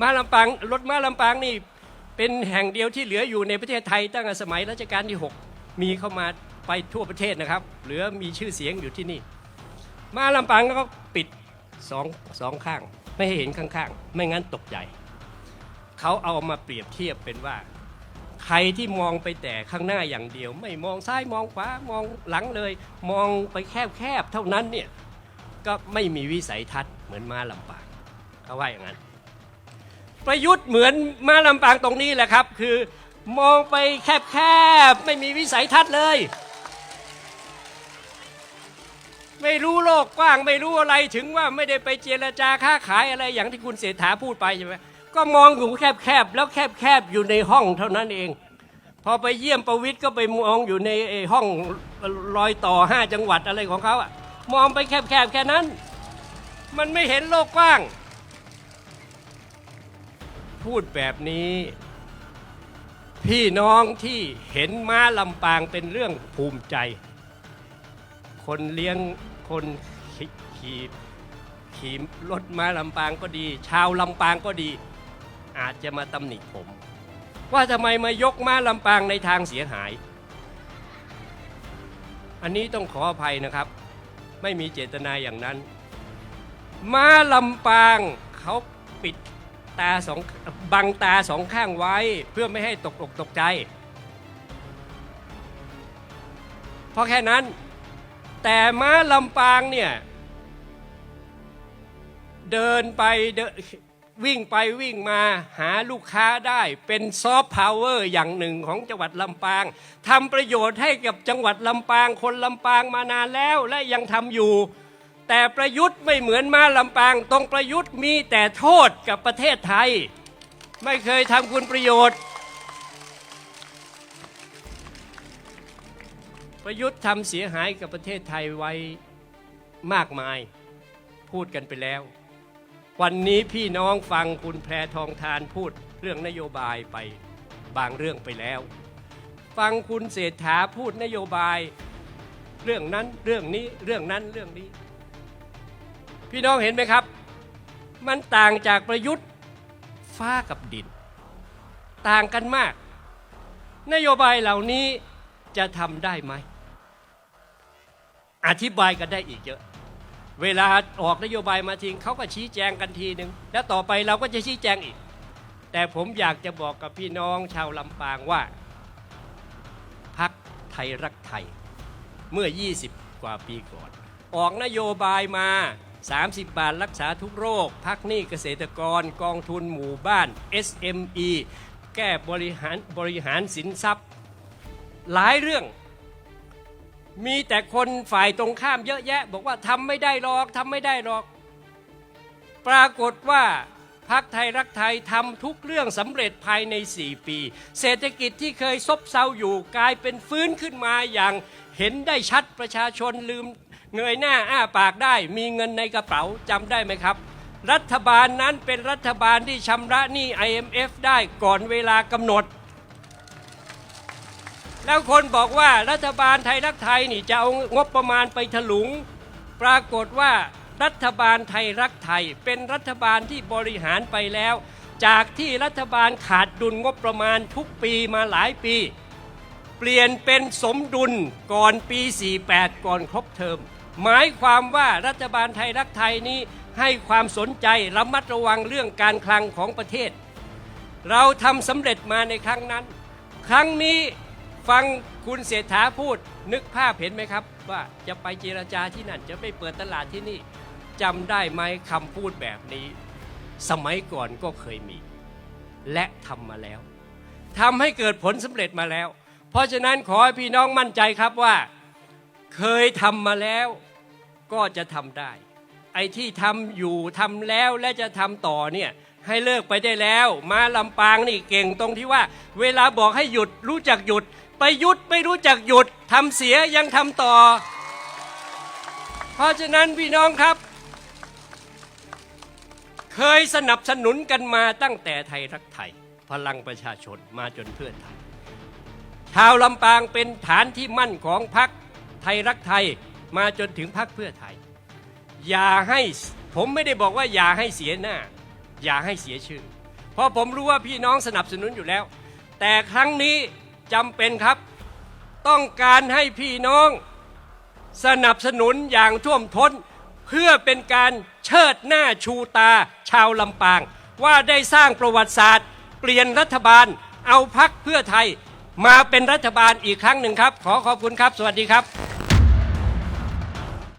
ม้าลำปางรถม้าลำปางนี่เป็นแห่งเดียวที่เหลืออยู่ในประเทศไทยตั้งแต่สมัยรัชกาลที่ 6 มีเข้ามาไปทั่วประเทศนะครับ เหลือมีชื่อเสียงอยู่ที่นี่ม้าลำปางก็ปิดสองสองข้าง ไม่ให้เห็นข้างๆ ไม่งั้นตกใจเขาเอามาเปรียบเทียบเป็นว่า ใครที่มองไปแต่ข้างหน้าอย่างเดียว ไม่มองซ้ายมองขวามองหลังเลย มองไปแคบๆเท่านั้นเนี่ยก็ไม่มีวิสัยทัศน์เหมือนม้าลำปางเขาว่าอย่างนั้น ประยุทธ์เหมือนม้าลำปางตรงนี้แหละครับ คือมองไปแคบๆ ไม่มีวิสัยทัศน์เลย ไม่รู้โลกกว้างไม่รู้อะไรถึงว่าไม่ได้ไปเจรจาค้าขายอะไรอย่างที่คุณเศรษฐาพูดไปใช่ไหมก็มองอยู่แคบๆ แล้วแคบๆ อยู่ในห้องเท่านั้นเอง พอไปเยี่ยมประวิทย์ก็ไปมองอยู่ในห้องรอยต่อห้าจังหวัดอะไรของเขาอะมองไปแคบๆ แค่นั้น มันไม่เห็นโลกกว้าง พูดแบบนี้ พี่น้องที่เห็นม้าลำปางเป็นเรื่องภูมิใจ คนเลี้ยงคนขี่ขี่ขี่รถม้าลำปางก็ดี ชาวลำปางก็ดี อาจจะมาตำหนิผม ว่าทำไมมายกม้าลำปางในทางเสียหาย อันนี้ต้องขออภัยนะครับ ไม่มีเจตนาอย่างนั้น ม้าลำปางเขาปิด ตาสองบังตาสองข้างไว้เพื่อไม่ให้ตกอกตกใจเพราะแค่นั้น แต่ม้าลำปางเนี่ย เดินไปเดวิ่งไปวิ่งมาหาลูกค้าได้เป็นซอฟต์พาวเวอร์อย่างหนึ่งของจังหวัดลำปางทำประโยชน์ให้กับจังหวัดลำปาง คนลำปางมานานแล้วและยังทำอยู่ แต่ประยุทธ์ไม่เหมือนมาลำปาง ตรงประยุทธ์มีแต่โทษกับประเทศไทย ไม่เคยทำคุณประโยชน์ ประยุทธ์ทำเสียหายกับประเทศไทยไว้มากมาย พูดกันไปแล้ว วันนี้พี่น้องฟังคุณแพรทองทานพูดเรื่องนโยบายไปบางเรื่องไปแล้ว ฟังคุณเศรษฐาพูดนโยบาย เรื่องนั้นเรื่องนี้เรื่องนั้นเรื่องนี้ พี่น้องเห็นไหมครับ มันต่างจากประยุทธ์ฟ้ากับดิน ต่างกันมาก นโยบายเหล่านี้จะทำได้ไหม อธิบายกันได้อีกเยอะ เวลาออกนโยบายมาทิ้งเขาก็ชี้แจงกันทีหนึ่งแล้วต่อไปเราก็จะชี้แจงอีก แต่ผมอยากจะบอกกับพี่น้องชาวลำปางว่าพักไทยรักไทยเมื่อ 20 กว่าปีก่อน ออกนโยบายมา 30 บาทรักษาทุกโรค พักหนี้เกษตรกรกองทุนหมู่บ้าน SME แก้บริหารบริหารสินทรัพย์ หลายเรื่อง มีแต่คนฝ่ายตรงข้ามเยอะแยะ บอกว่าทำไม่ได้หรอกทำไม่ได้หรอก ปรากฏว่าพักไทยรักไทยทำทุกเรื่องสำเร็จภายใน 4 ปี เศรษฐกิจที่เคยซบเซาอยู่กลายเป็นฟื้นขึ้นมาอย่างเห็นได้ชัดประชาชนลืม เงยหน้าอ้าปากได้มีเงินในกระเป๋าจำได้ไหมครับ รัฐบาลนั้นเป็นรัฐบาลที่ชำระหนี้ IMF ได้ก่อนเวลากำหนด แล้วคนบอกว่ารัฐบาลไทยรักไทยนี่จะเอางบประมาณไปถลุง ปรากฏว่ารัฐบาลไทยรักไทย เป็นรัฐบาลที่บริหารไปแล้ว จากที่รัฐบาลขาดดุลงบประมาณทุกปีมาหลายปี เปลี่ยนเป็นสมดุลก่อนปี 48 ก่อนครบเทอม หมายความว่ารัฐบาลไทยรักไทยนี้ให้ความสนใจระมัดระวังเรื่องการคลังของประเทศ เราทำสำเร็จมาในครั้งนั้น ครั้งนี้ฟังคุณเศรษฐาพูดนึกภาพเห็นไหมครับ ว่าจะไปเจรจาที่นั่น จะไปเปิดตลาดที่นี่จำได้ไหมคำพูดแบบนี้ สมัยก่อนก็เคยมี และทำมาแล้วทำให้เกิดผลสำเร็จมาแล้ว เพราะฉะนั้นขอให้พี่น้องมั่นใจครับว่า เคยทำมาแล้ว ก็จะทำได้ ไอ้ที่ทำอยู่ทำแล้วและจะทำต่อเนี่ยให้เลิกไปได้แล้ว มาลำปางนี่เก่งตรงที่ว่า เวลาบอกให้หยุดรู้จักหยุด ไปหยุดไม่รู้จักหยุดทำเสียยังทำต่อ เพราะฉะนั้นพี่น้องครับ เคยสนับสนุนกันมาตั้งแต่ไทยรักไทย พลังประชาชนมาจนเพื่อไทยชาวลำปางเป็นฐานที่มั่นของพรรคไทยรักไทย มาจนถึงพรรคเพื่อไทย อย่าให้ผมไม่ได้บอกว่าอย่าให้เสียหน้า อย่าให้เสียชื่อ เพราะผมรู้ว่าพี่น้องสนับสนุนอยู่แล้ว แต่ครั้งนี้จำเป็นครับ ต้องการให้พี่น้องสนับสนุนอย่างท่วมท้น เพื่อเป็นการเชิดหน้าชูตาชาวลำปาง ว่าได้สร้างประวัติศาสตร์ เปลี่ยนรัฐบาลเอาพักเพื่อไทยมาเป็นรัฐบาลอีกครั้งหนึ่งครับ ขอขอบคุณครับ สวัสดีครับ